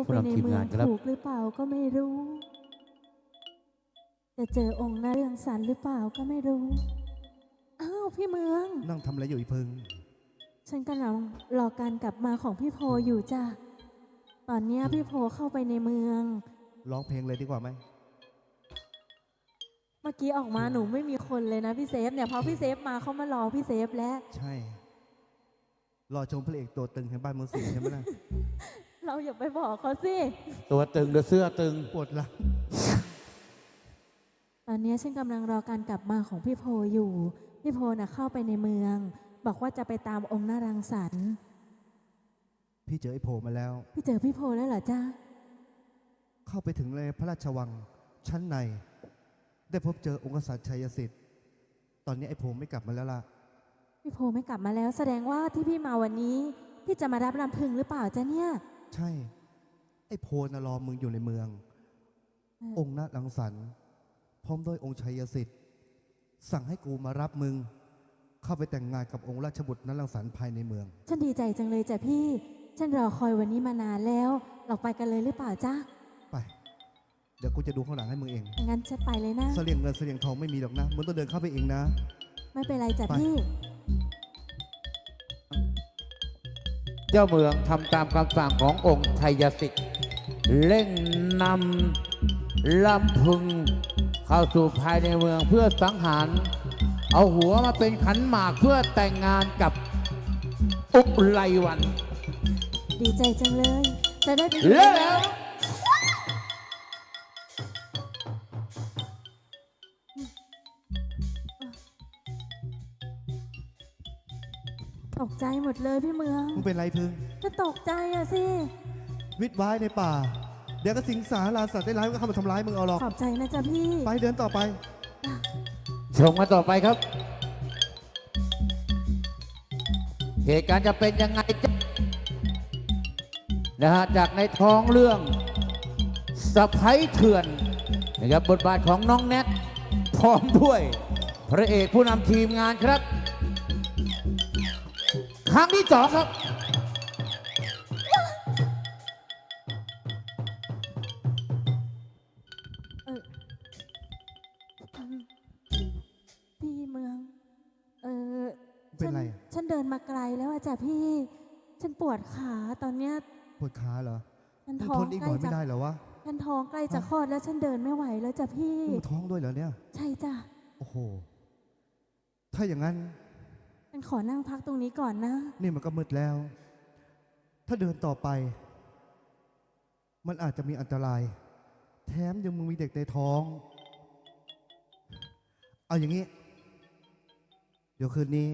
าไปในเมืองถูกหรือเปล่าก็ไม่รู้ จะเจอองค์นาเรืองสันหรือเปล่าก็ไม่รู้ อ้าวพี่เมือง นั่งทำอะไรอยู่อีพึง ฉันกำลังรอการกลับมาของพี่โพอยู่จ้ะ ตอนเนี้ยพี่โพเข้าไปในเมือง ร้องเพลงเลยดีกว่าไหม เมื่อกี้ออกมาหนูไม่มีคนเลยนะพี่เซฟเนี่ยพอพี่เซฟมาเขามารอพี่เซฟแล้ว ใช่ รอชมพระเอกตัวตึงแห่งบ้านเมืองสิงห์ใช่ไหมล่ะ เราอย่าไปบอกเขาสิ ตัวตึงหรือเสื้อตึงปวดหลังตอนเนี้ยฉันกำลังรอการกลับมาของพี่โพอยู่ พี่โพน่ะเข้าไปในเมือง บอกว่าจะไปตามองค์นารังสรรค์พี่เจอไอ้โผล่มาแล้ว พี่เจอพี่โพแล้วเหรอจ้าเข้าไปถึงในพระราชวังชั้นใน ได้พบเจอองค์กษัตริย์ชัยสิทธิ์ตอนนี้ไอ้โผล่ไม่กลับมาแล้วล่ะ พี่โพไม่กลับมาแล้ว แสดงว่าที่พี่มาวันนี้พี่จะมารับลำพึงหรือเปล่าจ้าเนี่ย ใช่ ไอ้โพน่ะรอมึงอยู่ในเมืองเออองค์นารังสรรค์พร้อมด้วยองค์ชัยสิทธิ์ สั่งให้กูมารับมึง เข้าไปแต่งงานกับองค์ราชบุตรนรังสรรค์ภายในเมือง ฉันดีใจจังเลยจ้ะพี่ ฉันรอคอยวันนี้มานานแล้ว เราไปกันเลยหรือเปล่าจ้าไป เดี๋ยวกูจะดูข้างหลังให้มึงเอง งั้นฉันไปเลยนะ เสลียงเงินเสลียงทองไม่มีหรอกนะ มึงต้องเดินเข้าไปเองนะ ไม่เป็นไรจ้ะไปพี่ เจ้าเมืองทำตามคำสั่งขององค์ชัยสิทธิ์เร่งนำลำพึงเข้าสู่ภายในเมืองเพื่อสังหาร เอาหัวมาเป็นขันหมากเพื่อแต่งงานกับอุไรวัน ดีใจจังเลยจะได้ไปแล้วแล้ว ใจหมดเลยพี่เมืองมึงเป็นไรพึงจะตกใจอะสิ วิทย์ไว้ในป่า เดี๋ยวก็สิงสาราสัตว์ได้ร้ายมันก็เข้ามาทำร้ายมึงเอาหรอก ขอบใจนะจ๊ะพี่ ไปเดินต่อไป ชมมาต่อไปครับ เหตุการณ์จะเป็นยังไงจ๊ะนะฮะจากในท้องเรื่องสะพ้ยเถื่อนนะครับบทบาทของน้องแนทพร้อมด้วย พระเอกผู้นำทีมงานครับ ครั้งที่สองครับ เออพี่เมือง เออเป็นไรฉัอะ ฉันเดินมาไกลแล้วอะจ้ะพี่ ฉันปวดขาตอนเนี้ยปวดขาเหรอฉันมึงท้อทงนอีกใกหน่ล้อยไม่จะได้เหรอวะฉันท้องใกล้จะคลอดแล้วฉันเดินไม่ไหวแล้วจ้ะพี่ มึงท้องด้วยเหรอเนี่ย ใช่จ้ะโอ้โห ถ้าอย่างนั้น ฉันขอนั่งพักตรงนี้ก่อนนะ นี่มันก็มืดแล้ว ถ้าเดินต่อไป มันอาจจะมีอันตราย แถมยังมึงมีเด็กในท้อง เอาอย่างนี้ เดี๋ยวคืนนี้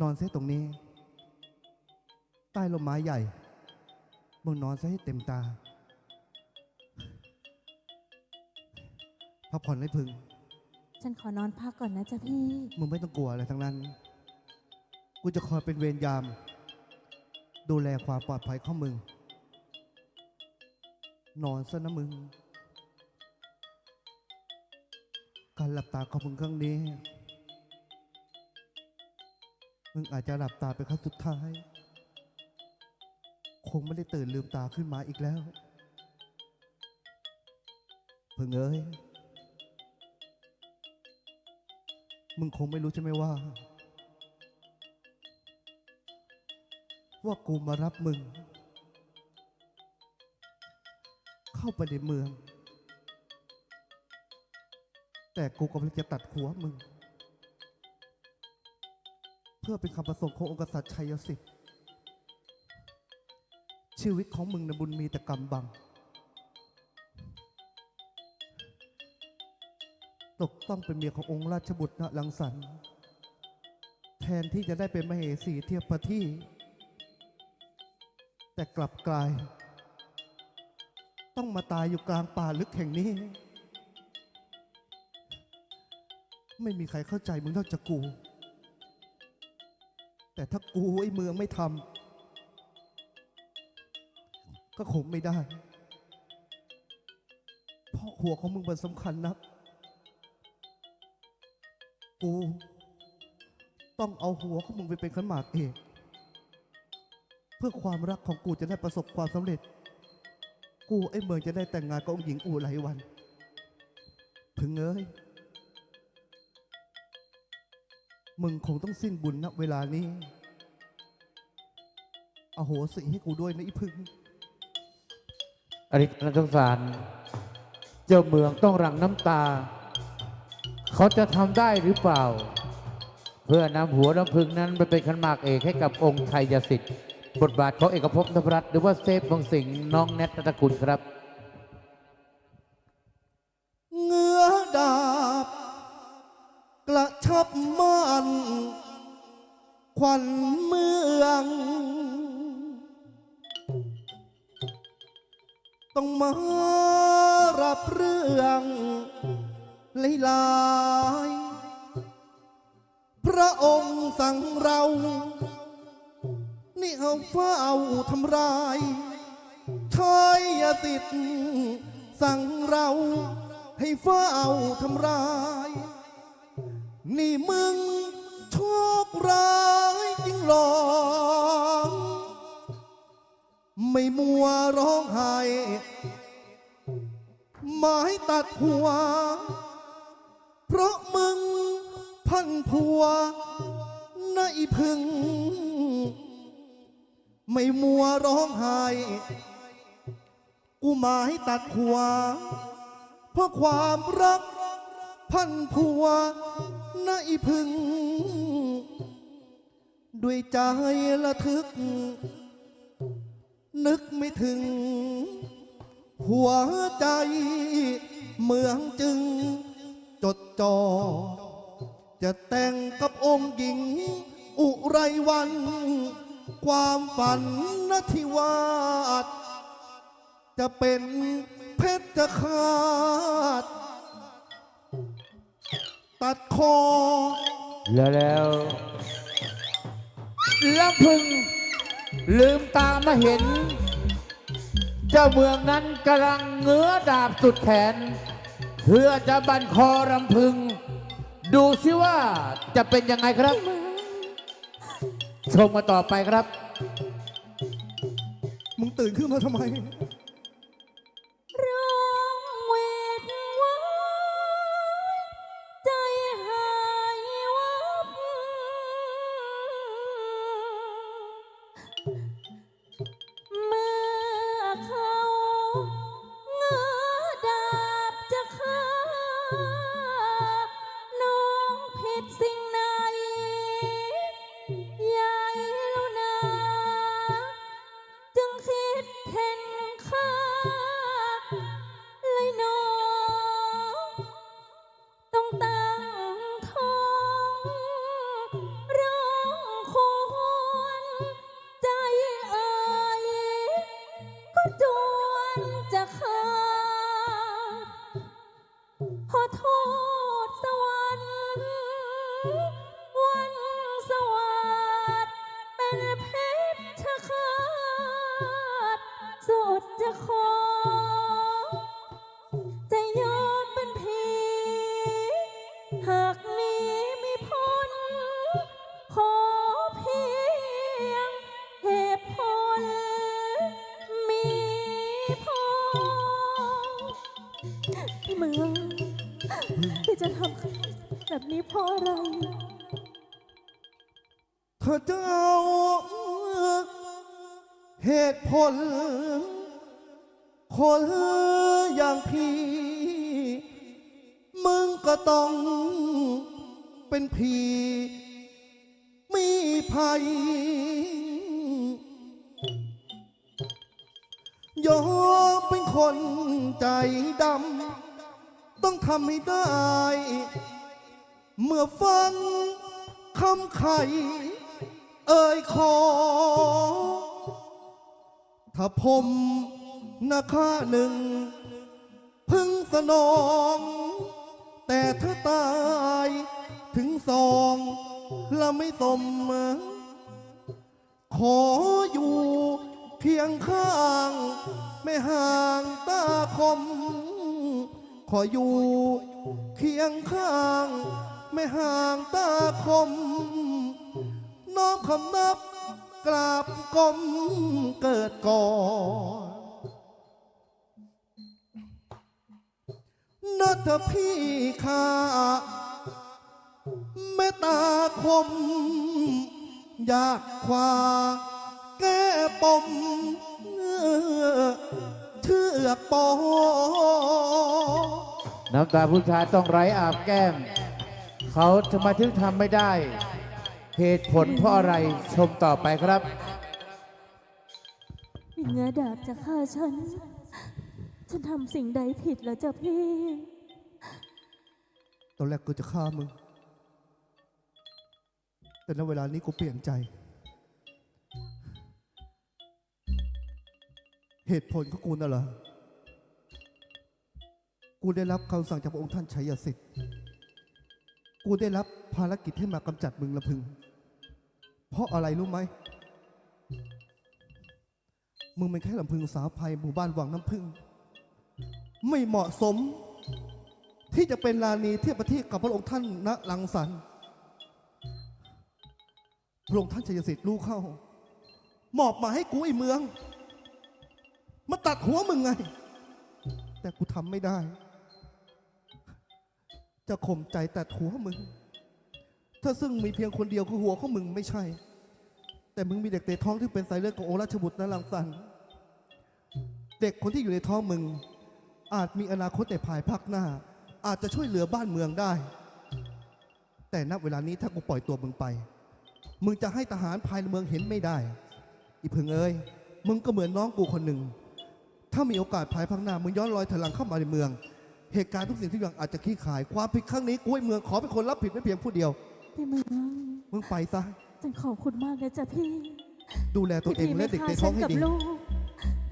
นอนเสียตรงนี้ ใต้ลมไม้ใหญ่ มึงนอนซะให้เต็มตา พักผ่อนให้พึง ฉันขอนอนพักก่อนนะจ๊ะพี่ มึงไม่ต้องกลัวอะไรทั้งนั้น กูจะคอยเป็นเวรยาม ดูแลความปลอดภัยของมึง นอนซะนะมึง การหลับตาของมึงครั้งนี้ มึงอาจจะหลับตาเป็นครั้งสุดท้าย คงไม่ได้ตื่นลืมตาขึ้นมาอีกแล้ว เพิ่งเอ้ย มึงคงไม่รู้ใช่ไหมว่า ว่ากูมารับมึง เข้าไปในเมือง แต่กูกำลังจะตัดหัวมึง เพื่อเป็นคำประสงค์ขององค์กษัตริย์ชัยสิทธิ์ชีวิตของมึงนะบุญมีแต่กรรมบัง ตกต้องเป็นเมียขององค์ราชบุตรณลังสรรค์แทนที่จะได้เป็นมเหสีเทียบประที่ แต่กลับกลาย ต้องมาตายอยู่กลางป่าลึกแห่งนี้ ไม่มีใครเข้าใจมึงนอกจากกู แต่ถ้ากูไอ้เมืองไม่ทำก็คงไม่ได้ เพราะหัวของมึงมันสำคัญนัก กู ต้องเอาหัวของมึงไปเป็นขันหมากเอกเพื่อความรักของกูจะได้ประสบความสำเร็จ กูไอ้เมืองจะได้แต่งงานกับองค์หญิงอูไหลวันพึงเอ้ยมึงคงต้องสิ้นบุญณเวลานี้อโหสิให้กูด้วยนะอีพึ่งอริการสงสาร เจ้าเมืองต้องรังน้ำตา เขาจะทำได้หรือเปล่า เพื่อนำหัวน้ำพึงนั้นไปเป็นขันหมากเอกให้กับองค์ไทยสิทธิ์บทบาทของเอกภพนพรัตน์หรือว่าเซฟบางสิงห์น้องแนทนัตกุลครับเงื้อดาบ กระชับมันขวัญเมือง ต้องมารับเรื่อง หลายๆพระองค์สั่งเรา นี่เอาเฝ้าทำร้ายชายสิทธิ์สั่งเราให้เฝ้าทำร้าย นี่มึงโชคร้ายจริงหรอไม่มัวร้องไห้ไม้ตัดหัว เพราะมึงพันผัวในพึง ไม่มัวร้องไห้กูหมายตัดหัว เพราะความรักพันผัวในพึง ด้วยใจละทึก นึกไม่ถึง หัวใจเมืองจึง จดจอ จะแต่งกับองค์หญิง อุไรวัน ความฝันนทิวาสจะเป็นเพชรคาดตัดคอ แล้วแล้วลำพึง ลืมตามาเห็น เจ้าเมืองนั้นกำลังเงื้อดาบสุดแขน เพื่อจะบันคอรำพึง ดูซิว่าจะเป็นยังไงครับ ชมมาต่อไปครับ มึงตื่นขึ้นมาทำไม องำแบบถ้าไรเธอจะเอาเหตุผล คนอย่างพี่ มึงก็ต้องเป็นผีมีภัยยอมเป็นคนใจดำ ต้องทำให้ได้ เมื่อฟังคำไข่เอ่ยขอ ถ้าผมนาคาหนึ่ง พึงสนอง แต่ถ้าตายถึงสองและไม่สม ขออยู่เคียงข้าง ไม่ห่างตาคม ขออยู่เคียงข้าง ไม่ห่างตาคม น้อมคำนับกราบกมเกิดก่อนนัทพี่ข้าแม่ตาคม อยากคว้าแก้ปมเงือเชือปอน้ำตาผู้ชายต้องไร้อาบแก้ม เขาทำไมถึงทำไม่ได้ เหตุผลเพราะอะไรชมต่อไปครับวิญญาดาบจะฆ่าฉัน ฉันทำสิ่งใดผิดแล้วจ้ะพี่ ตอนแรกกูจะฆ่ามึง แต่ณเวลานี้กูเปลี่ยนใจ เหตุผลของกูน่ะเหรอ กูได้รับคำสั่งจากพระองค์ท่านชัยสิทธิ์ กูได้รับภารกิจให้มากำจัดมึงละพึง เพราะอะไรรู้ไหม มึงเป็นแค่ลำพึงสาวภัยหมู่บ้านวังน้ำพึ่ง ไม่เหมาะสม ที่จะเป็นลานีเทียบประเทีกับพระองค์ท่านณลังสรรค์พระองค์ท่านชัยสิทธิ์รู้เข้า มอบมาให้กูไอ้เมือง มาตัดหัวมึงไง แต่กูทำไม่ได้ จะข่มใจแตัดหัวมึง ถ้าซึ่งมีเพียงคนเดียวคือหัวของมึงไม่ใช่ แต่มึงมีเด็กในท้องที่เป็นสายเลือดของโอราชบุตรณลังสรรค์เด็กคนที่อยู่ในท้องมึง อาจมีอนาคตในภายภาคหน้า อาจจะช่วยเหลือบ้านเมืองได้ แต่ณเวลานี้ถ้ากูปล่อยตัวมึงไป มึงจะให้ทหารภายในเมืองเห็นไม่ได้ อีพึงเอ้ย มึงก็เหมือนน้องกูคนหนึ่ง ถ้ามีโอกาสภายภาคหน้ามึงย้อนรอยถลังเข้ามาในเมือง เหตุการณ์ทุกสิ่งทุกอย่างอาจจะขี้ขาย ความผิดครั้งนี้กูให้เมืองขอเป็นคนรับผิดไม่เพียงผู้เดียว พี่เมืองมึงไปซะ ฉันขอบคุณมากนะจ๊ะพี่ดูแลตัวเองที่พี่และไม่เด็กฆ่าในท้ฉัองนให้กับดีลูก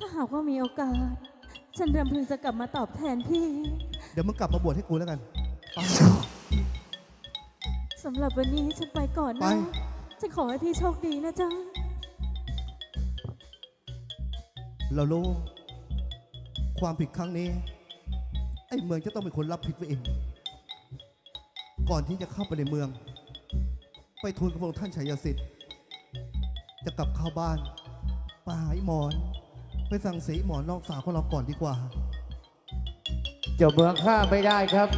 ถ้าหากว่ามีโอกาส ฉันรำพึงจะกลับมาตอบแทนพี่ เดี๋ยวมึงกลับมาบวชให้กูแล้วกันไปสำหรับวันนี้ฉันไปก่อนไปนะ ฉันขอให้พี่โชคดีนะจ๊ะเรารู้ความผิดครั้งนี้ ไอ้เมืองจะต้องเป็นคนรับผิดไว้เอง ก่อนที่จะเข้าไปในเมือง ไปทูลกับพระองค์ท่านชัยสิทธิ์ จะกลับเข้าบ้านไปหาไอ้หมอน ไปสั่งเสียไอ้หมอนน้องสาวของเราก่อนดีกว่า เจ้าเมืองข้าไม่ได้ครับ